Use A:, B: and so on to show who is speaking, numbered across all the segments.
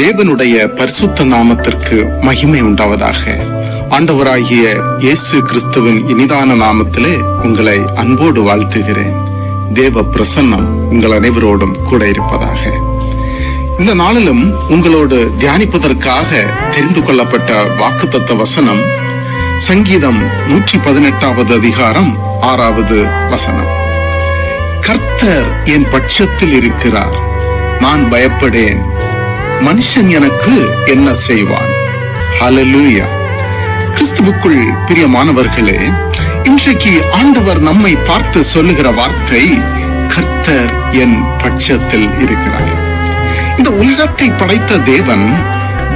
A: தேவனுடைய பரிசுத்த நாமத்திற்கு மகிமை உண்டாவதாக. ஆண்டவராகிய இயேசு கிறிஸ்துவின் இனிதான நாமத்திலே உங்களை அன்போடு வாழ்த்துகிறேன். தேவ பிரசன்னம் உங்கள் அனைவரோடும் கூட இருப்பதாக. இந்த நாளிலும் உங்களோடு தியானிப்பதற்காக தெரிந்து கொள்ளப்பட்ட வாக்குத்தத்த வசனம் சங்கீதம் நூற்றி பதினெட்டாவது அதிகாரம் ஆறாவது வசனம். கர்த்தர் என் பட்சத்தில் இருக்கிறார். நான் பயப்படேன். மனுஷன் எனக்கு என்ன செய்வான்? ஹalleluya கிறிஸ்துவுக்குள் பிரியமானவர்களே இன்றைக்கு ஆண்டவர் நம்மை பார்த்து சொல்லுகிற வார்த்தை கர்த்தர் என் பட்சத்தில் இருக்கிறார். இந்த உலகத்தை படைத்த தேவன்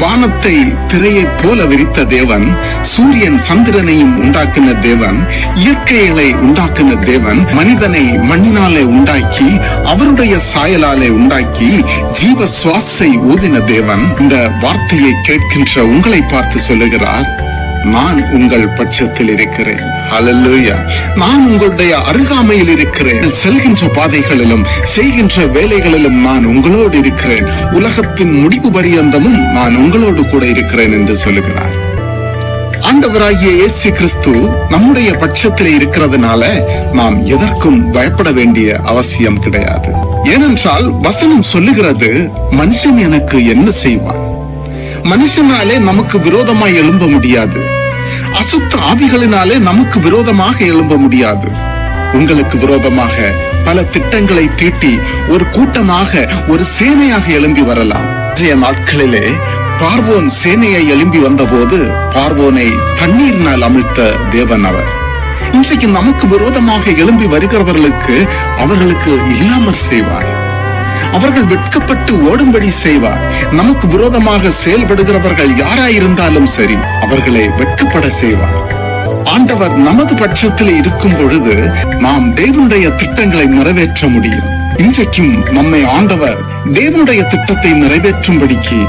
A: வானத்தை திரையைப் போல விரித்த தேவன் சூரியன் சந்திரனையும் உண்டாக்கின தேவன் இயற்கைகளை உண்டாக்கின தேவன் மனிதனை மண்ணினாலே உண்டாக்கி அவருடைய சாயலாலே உண்டாக்கி ஜீவ சுவாசை ஊதின தேவன். இந்த வார்த்தையை கேட்கின்ற உங்களை பார்த்து சொல்லுகிறார் நான் உங்கள் பட்சத்தில் இருக்கிறேன். அலல்லூயா நான் உங்களுடைய அருகாமையில் இருக்கிறேன். செல்கின்ற பாதைகளிலும் செய்கின்ற வேலைகளிலும் நான் உங்களோடு இருக்கிறேன். உலகத்தின் முடிவு பரியந்தமும் நான் உங்களோடு கூட இருக்கிறேன் என்று சொல்லுகிறார். ஆண்டவராகிய இயேசு கிறிஸ்து நம்முடைய பட்சத்தில் இருக்கிறதுனால நாம் எதற்கும் பயப்பட வேண்டிய அவசியம் கிடையாது. ஏனென்றால் வசனம் சொல்லுகிறது மனுஷன் எனக்கு என்ன செய்வான்? மனுஷனாலே நமக்கு விரோதமாய் எழும்ப முடியாது. அசுத்த ஆவிகளினாலே நமக்கு விரோதமாக எழும்ப முடியாது. உங்களுக்கு விரோதமாக பல திட்டங்களை தீட்டி ஒரு கூட்டமாக ஒரு சேனையாக எழும்பி வரலாம். இன்றைய நாட்களிலே பார்வோன் சேனையை எழும்பி வந்தபோது பார்வோனை தண்ணீரினால் அமிழ்த்த தேவன் அவர். இன்றைக்கு நமக்கு விரோதமாக எழும்பி வருகிறவர்களுக்கு அவர்களுக்கு இல்லாமல் செய்வார். அவர்கள் வெட்கப்பட்டு ஓடும்படி செய்வார். நமக்கு விரோதமாக செயல்படுகிறவர்கள் யாராயிருந்தாலும் சரி அவர்களை வெட்கப்பட செய்வார். ஆண்டவர் நமது பட்சத்தில் இருக்கும் பொழுது நாம் தேவனுடைய திட்டங்களை நிறைவேற்ற முடியும். இன்றைக்கும் நம்மை ஆண்டவர் தேவனுடைய திட்டத்தை நிறைவேற்றும்படிக்கு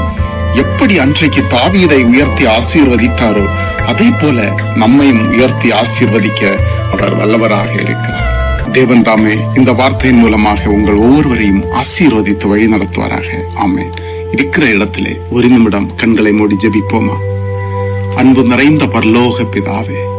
A: எப்படி அன்றைக்கு தாவீதை உயர்த்தி ஆசீர்வதித்தாரோ அதே போல நம்மையும் உயர்த்தி ஆசீர்வதிக்க அவர் வல்லவராக இருக்கிறார். தேவன் தாமே இந்த வார்த்தையின் மூலமாக உங்கள் ஒவ்வொருவரையும் ஆசீர்வதித்து வழி நடத்துவாராக. ஆமே இருக்கிற இடத்திலே ஒரு நிமிடம் கண்களை மூடி ஜெபிப்போமா? அன்பு நிறைந்த பரலோக பிதாவே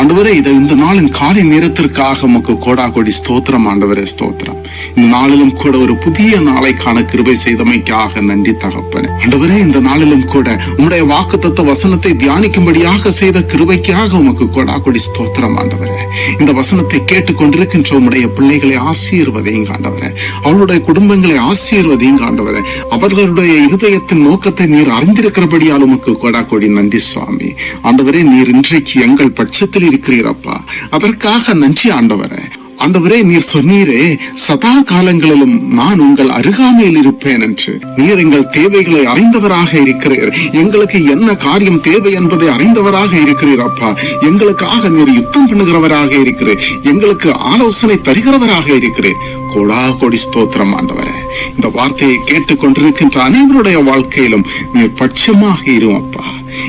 A: ஆண்டவரே இதை இந்த நாளின் காலை நேரத்திற்காக உமக்கு கோடா கோடி ஸ்தோத்திரம் ஆண்டவரே ஸ்தோத்திரம். இந்த நாளிலும் கூட ஒரு புதிய நாளை காண கிருபை செய்தமைக்காக நன்றி தகப்பனே. ஆண்டவரே இந்த நாளிலும் கூட உம்முடைய வாக்குத்தத்த வசனத்தை தியானிக்கும்படியாக செய்த கிருபைக்காக உமக்கு கோடா கோடி ஸ்தோத்திரம் ஆண்டவரே. இந்த வசனத்தை கேட்டுக்கொண்டிருக்கின்ற உம்முடைய பிள்ளைகளை ஆசீர்வதையும் ஆண்டவரே. அவருடைய குடும்பங்களை ஆசீர்வதையும் ஆண்டவரே. அவர்களுடைய இருதயத்தின் நோக்கத்தை நீர் அறிந்திருக்கிறபடியால் உமக்கு கோடா கோடி நன்றி சுவாமி. ஆண்டவரே நீர் இன்றைக்கு எங்கள் பட்சத்தில் இருக்கிறீரப்பா. அதற்காக நன்றி ஆண்டவரே. ஆண்டவரே நீர் சொன்னீரே சதா காலங்களிலும் நான் உங்கள் அருகாமையில் இருப்பேன் என்று. நீர் எங்கள் தேவைகளை அறிந்தவராக இருக்கிறீர். எங்களுக்கு என்ன காரியம் தேவை என்பதை அறிந்தவராக இருக்கிறீர் அப்பா எங்களுக்காக நீர் யுத்தம் பண்ணுகிறவராக இருக்கிறீர். எங்களுக்கு ஆலோசனை தருகிறவராக இருக்கிறீர். கோடா கோடி ஸ்தோத்திரம் ஆண்டவரே. இந்த வார்த்தையை கேட்டுக்கொண்டிருக்கின்ற அனைவருடைய வாழ்க்கையிலும் நீர் பட்சமாக இரும் அப்பா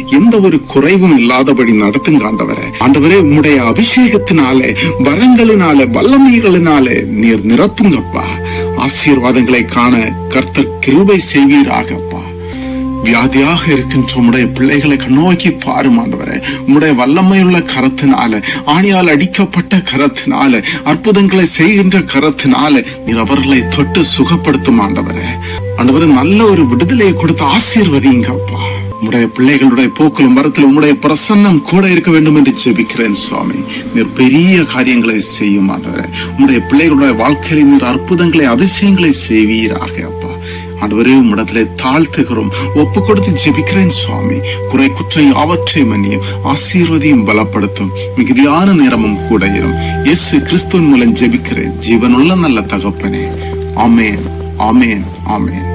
A: எந்த ஒரு குறைவும் இல்லாதபடி நடத்துங்க ஆண்டவரே. ஆண்டவரே உம்முடைய அபிஷேகத்தினாலே வரங்களினாலே வல்லமைகளினாலே நீர் நிரப்புங்கப்பா ஆசீர்வாதங்களை காண கர்த்தர் கிருபை செய்வீராகப்பா வியாதியாக இருக்கின்ற உடைய பிள்ளைகளை கண்ணோக்கி பாரும் ஆண்டவரே. உம்முடைய வல்லமையுள்ள கரத்தினால ஆணியால் அடிக்கப்பட்ட கரத்தினால அற்புதங்களை செய்கின்ற கரத்தினால நீர் அவர்களை தொட்டு சுகப்படுத்தும் ஆண்டவரே. ஆண்டவரே நல்ல ஒரு விடுதலையை கொடுத்து ஆசீர்வதிங்கப்பா உம்முடைய பிள்ளைகளுடைய போக்கிலும் வரத்தில் உம்முடைய பிரசன்னம் கூட இருக்க வேண்டும் என்று ஜெபிக்கிறேன் சுவாமி. நீர் பெரிய காரியங்களை செய்யும் ஆண்டவரே. உம்முடைய பிள்ளைகளுடைய வாழ்க்கையில் நீர் அற்புதங்களை அதிசயங்களை செய்வீராக அப்பா. ஆண்டவரே உம்மிடத்திலே தாழ்த்துகிறோம். ஒப்பு கொடுத்து ஜெபிக்கிறேன் சுவாமி. குறை குற்றம் யாவற்றையும் மன்னியும். ஆசீர்வதியும் பலப்படுத்தும். மிகுதியான நேரமும் கூட இரும். இயேசு கிறிஸ்துவின் மூலம் ஜெபிக்கிறேன். ஜீவனுள்ள நல்ல தகப்பனே. ஆமேன் ஆமேன் ஆமேன்.